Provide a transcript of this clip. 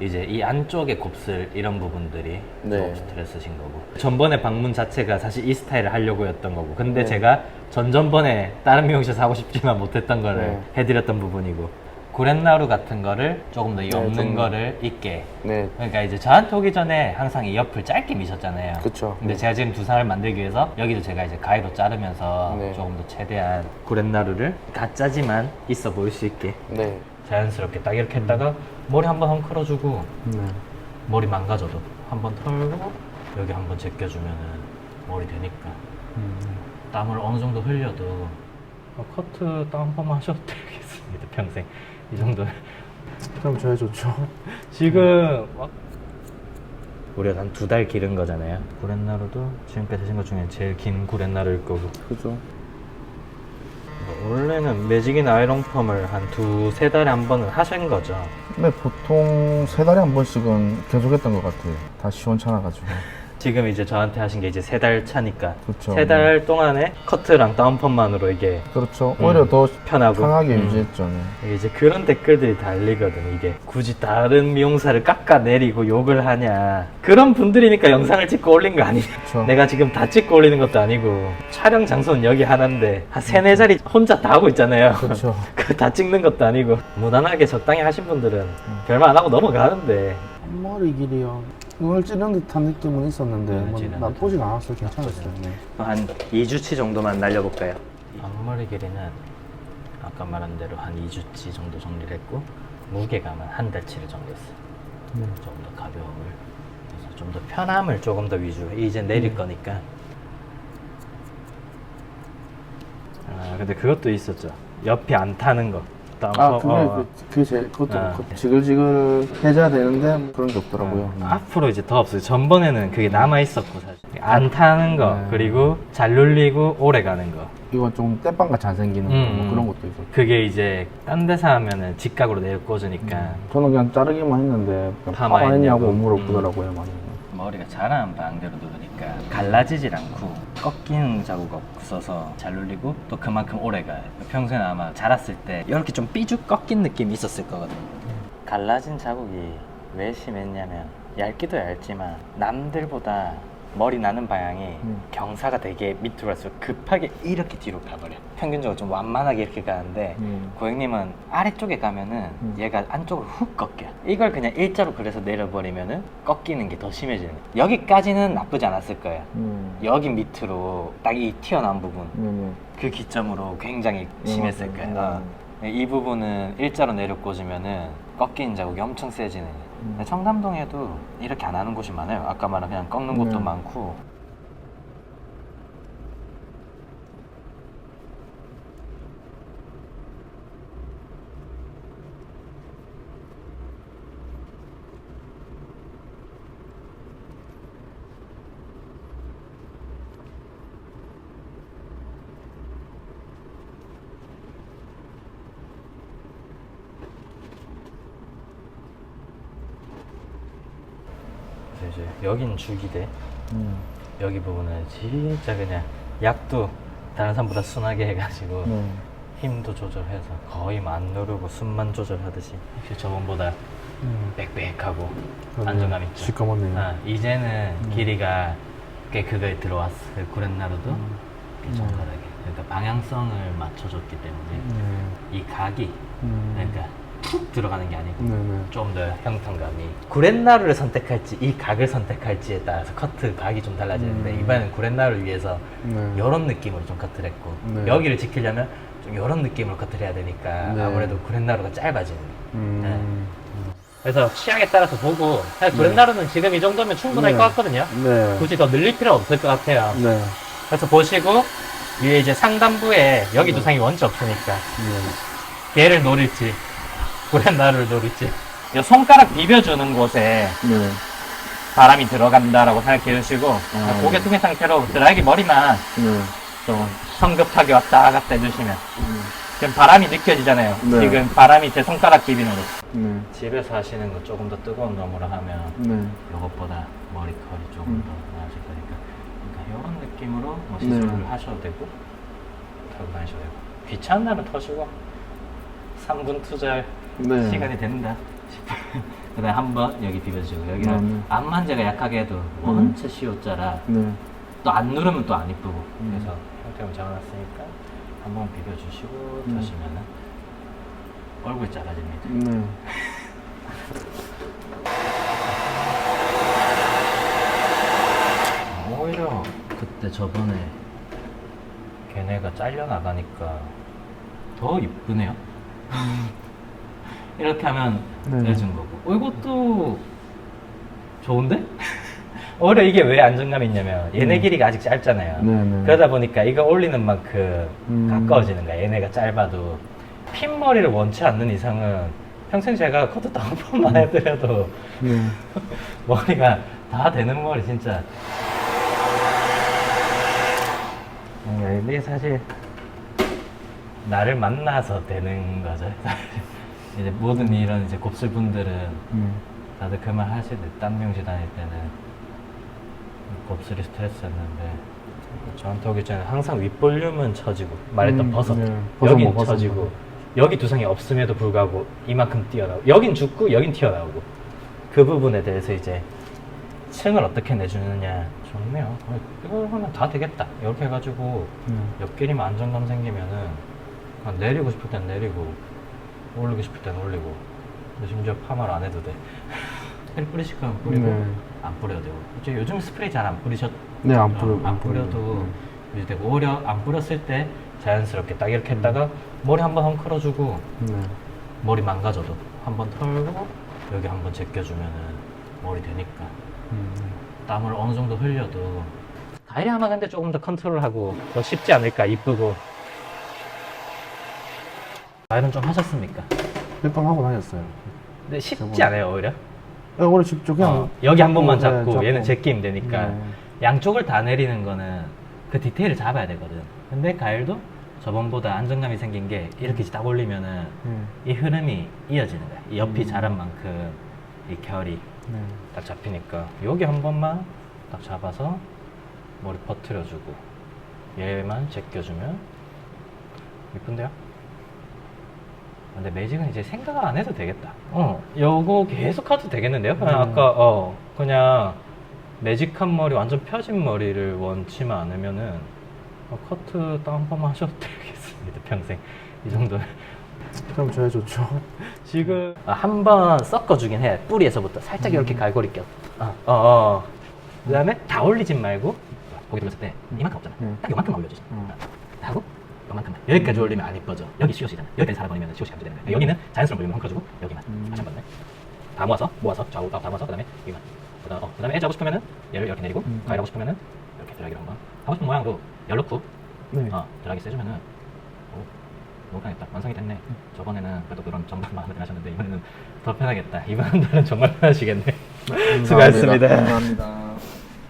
이제 이 안쪽에 곱슬 이런 부분들이 네. 좀 스트레스신 거고 전번에 방문 자체가 사실 이 스타일을 하려고였던 거고 근데 네. 제가 전전번에 다른 미용실에서 하고 싶지만 못했던 거를 네. 해드렸던 부분이고 구렛나루 같은 거를 조금 더 엮는 좀- 거를 있게 네. 그러니까 이제 저한테 오기 전에 항상 이 옆을 짧게 미셨잖아요. 그쵸. 근데 제가 지금 두상을 만들기 위해서 여기도 제가 이제 가위로 자르면서 네. 조금 더 최대한 구렛나루를 가짜지만 있어 보일 수 있게 네. 자연스럽게 딱 이렇게 했다가 머리 한 번 헝클어주고 네. 머리 망가져도 한 번 털고 여기 한 번 제껴주면은 머리 되니까. 땀을 어느 정도 흘려도 어, 커트 땀한 번만 하셔도 되겠습니다 평생. 이 정도. 그럼 제일 좋죠. 지금 막 우리가 한 두 달 기른 거잖아요. 구렛나루도 지금까지 하신 것 중에 제일 긴 구렛나루일 거고. 그죠. 뭐 원래는 매직이나 아이롱펌을 한 두세 달에 한 번은 하신 거죠 네, 보통 세 달에 한 번씩은 계속 했던 것 같아요. 다 시원찮아가지고. 지금 이제 저한테 하신 게 이제 세 달 차니까 그쵸. 세달 동안에 커트랑 다운펌만으로 이게 그렇죠. 음. 오히려 더 편하고 편하게 음. 유지했죠. 네. 이제 그런 댓글들이 달리거든 이게 굳이 다른 미용사를 깎아내리고 욕을 하냐 그런 분들이니까 영상을 찍고 올린 거 아니냐 그쵸. 내가 지금 다 찍고 올리는 것도 아니고 촬영 장소는 여기 하나인데 한 세네 자리 혼자 다 하고 있잖아요 그렇죠. 그다 찍는 것도 아니고 무난하게 적당히 하신 분들은 별말 안 하고 넘어가는데 머리 길이요. 눈을 찌른 듯한 느낌은 있었는데 눈을 뭐 찌르는 나쁘진 않았어요. 괜찮았어요. 네. 한 2주치 정도만 날려볼까요? 앞머리 길이는 아까 말한 대로 한 2주치 정도 정리를 했고 무게감은 한 달치를 정리했어요 네. 좀더 가벼움을 그래서 좀 더 편함을 조금 더 위주로 이제 내릴 거니까 아 근데 그것도 있었죠 옆이 안 타는 거 다음 아, 거, 그게 어, 그, 그게 제 그것도 아. 그 지글지글 해줘야 되는데 그런 게 없더라고요. 어, 앞으로 이제 더 없어요. 전번에는 그게 남아 있었고 사실 안 타는 거 네. 그리고 잘 눌리고 오래 가는 거. 이건 좀 땜빵같이 안 생기는 거, 음. 뭐 그런 것도 있었고. 그게 이제 딴 데서 하면은 직각으로 내려 꽂으니까 저는 그냥 자르기만 했는데 그냥 파마 파마 했냐고 했냐고. 물어보더라고요 많이. 머리가 자라는 방대로 누르니까 갈라지질 않고 꺾이는 자국 없어서 잘 눌리고 또 그만큼 오래 가요. 평소에 아마 자랐을 때 이렇게 좀 삐죽 꺾인 느낌이 있었을 거거든요. 갈라진 자국이 왜 심했냐면 얇기도 얇지만 남들보다 머리 나는 방향이 음. 경사가 되게 밑으로 갈수록 급하게 이렇게 뒤로 가버려. 평균적으로 좀 완만하게 이렇게 가는데 음. 고객님은 아래쪽에 가면은 음. 얘가 안쪽으로 훅 꺾여. 이걸 그냥 일자로 그래서 내려버리면은 꺾이는 게 더 심해지는 거예요. 여기까지는 나쁘지 않았을 거예요. 음. 여기 밑으로 딱 이 튀어나온 부분 네네. 그 기점으로 굉장히 심했을 음, 거예요. 음. 어. 이 부분은 일자로 내려 꽂으면은 꺾이는 자국이 엄청 세지는. 음. 청담동에도 이렇게 안 하는 곳이 많아요. 아까 말한 그냥 꺾는 곳도 네. 많고. 이제 여긴 죽이대. 음. 여기 부분은 진짜 그냥 약도 다른 사람보다 순하게 해가지고 네. 힘도 조절해서 거의 만 누르고 숨만 조절하듯이 역시 저번보다 음. 빽빽하고 그러네요. 안정감 있죠. 시커멓네요. 아, 이제는 음. 길이가 꽤 그거에 들어왔어. 그 구렛나루도 음. 꽤 정갈하게. 그러니까 방향성을 맞춰줬기 때문에 네. 이 각이 음. 그러니까 툭 들어가는 게 아니고 네네. 좀더 형통감이 구렛나루를 선택할지 이 각을 선택할지에 따라서 커트 각이 좀 달라지는데 음. 이번에는 구렛나루를 위해서 네. 이런 느낌으로 좀 커트를 했고 네. 여기를 지키려면 좀 이런 느낌으로 커트를 해야 되니까 네. 아무래도 구렛나루가 짧아지는. 음. 그래서 취향에 따라서 보고 사실 구렛나루는 지금 이 정도면 충분할 네. 것 같거든요 네. 굳이 더 늘릴 필요 없을 것 같아요 네. 그래서 보시고 위에 이제 상단부에 여기 두상이 원치 없으니까 네. 얘를 노릴지 구렛나루를 노릴지 이 손가락 비벼주는 곳에 네. 바람이 들어간다라고 생각해 주시고 아, 고개 네. 숙인 상태로 드라이기 머리만 네. 좀 성급하게 왔다 갔다 해주시면 지금 바람이 느껴지잖아요 네. 지금 바람이 제 손가락 비비는 거 네. 집에서 하시는 거 조금 더 뜨거운 놈으로 하면 네. 이것보다 머리컬이 조금 음. 더 나아질 거니까 그러니까 이런 느낌으로 뭐 네. 시술을 하셔도 되고 털고 다니셔도 되고 귀찮은 날은 터시고 3분 투자할 네. 시간이 된다 싶어요 그다음 한번 여기 비벼주고 여기는 아, 네. 앞만재가 약하게 해도 원체 시옷자라 네. 또 안 누르면 또 안 이쁘고 그래서 형태를 잡아놨으니까 한번 비벼주시고 음. 다시면은 얼굴 작아집니다. 네. 오히려 그때 저번에 걔네가 잘려 나가니까 더 이쁘네요. 이렇게 하면 네. 내준 거고. 어, 이것도 좋은데? 오히려 이게 왜 안정감이 있냐면 얘네 음. 길이가 아직 짧잖아요. 네, 네. 그러다 보니까 이거 올리는 만큼 음. 가까워지는 거야. 얘네가 짧아도 핀머리를 원치 않는 이상은 평생 제가 커트 한 번만 해드려도 네. 머리가 다 되는 머리 진짜. 음, 이게 사실 나를 만나서 되는 거죠. 이제 모든 이런 이제 곱슬분들은 음. 다들 그 말 하시듯 땀 병실 다닐 때는 곱슬이 스트레스였는데 저한테 오기 전에 항상 윗볼륨은 처지고 말했던 음, 버섯 네. 버섯 여긴 뭐, 처지고 뭐. 여기 두상이 없음에도 불구하고 이만큼 튀어나오고 여긴 죽고 여긴 튀어나오고 그 부분에 대해서 이제 층을 어떻게 내주느냐 좋네요 어, 이거 하면 다 되겠다 이렇게 해가지고 음. 옆길이면 안정감 생기면은 그냥 내리고 싶을 땐 내리고 올리고 싶을 땐 올리고 심지어 파마를 안 해도 돼 스프레이 뿌리실 거면 뿌리고 네. 안 뿌려도 되고 이제 요즘 스프레이 잘 안 뿌리셨 네, 안 어, 뿌려. 안 뿌려도 유지되고 오히려 안 뿌렸을 때 자연스럽게 딱 이렇게 했다가 머리 한번 헝클어주고 네. 머리 망가져도 한번 털고 여기 한번 제껴주면은 머리 되니까 음. 땀을 어느 정도 흘려도 다이리 하면 근데 조금 더 컨트롤하고 더 쉽지 않을까 이쁘고 다이는 좀 하셨습니까? 몇번 하고 다녔어요. 근데 쉽지. 않아요 오히려 네, 원래 직접 그냥 어, 여기 한 번만 네, 잡고, 얘는 제끼면 되니까 네. 양쪽을 다 내리는 거는 그 디테일을 잡아야 되거든 근데 가일도 저번보다 안정감이 생긴 게 이렇게 딱 올리면은 네. 이 흐름이 이어지는 거야 이 옆이 음. 자란 만큼 이 결이 네. 딱 잡히니까 여기 한 번만 딱 잡아서 머리 퍼트려주고 얘만 제껴주면 이쁜데요? 근데 매직은 이제 생각 안 해도 되겠다 어 요거 계속 해도 되겠는데요? 그냥 음. 아까 어 그냥 매직한 머리 완전 펴진 머리를 원치만 않으면은 어, 커트 딱한 번만 하셔도 되겠습니다 평생 이 정도는 그럼 제일 좋죠. 지금 아, 한번 섞어주긴 해 뿌리에서부터 살짝 이렇게 음. 갈고리 껴 어, 어, 어. 그 다음에 다 올리진 말고 고개 돌렸을 때 이만큼 없잖아 음. 딱 요만큼만 올려주지 음. 하고 요만큼만 여기까지 올리면 안 이뻐져 여기 시옷이잖아 여기까지 살아버리면 시옷이 감되는 거야 여기는 자연스러운 볼륨을 헝켜주고 여기만 음. 다시 한 번에 다 모아서 모아서 좌우 다 모아서 그 다음에 여기만 그 다음, 어, 그 다음에 에지 하고 싶으면은 얘를 이렇게 내리고 음. 가위를 하고 싶으면은 이렇게 드라기를 한번 하고 싶은 모양으로 열 넣고 네. 어, 드라기 세주면은 오, 너무 편하겠다. 완성이 됐네. 저번에는 그래도 그런 정말 마음에 하셨는데 이번에는 더 편하겠다. 이번 한 달은 정말 편하시겠네. 수고하셨습니다. 감사합니다.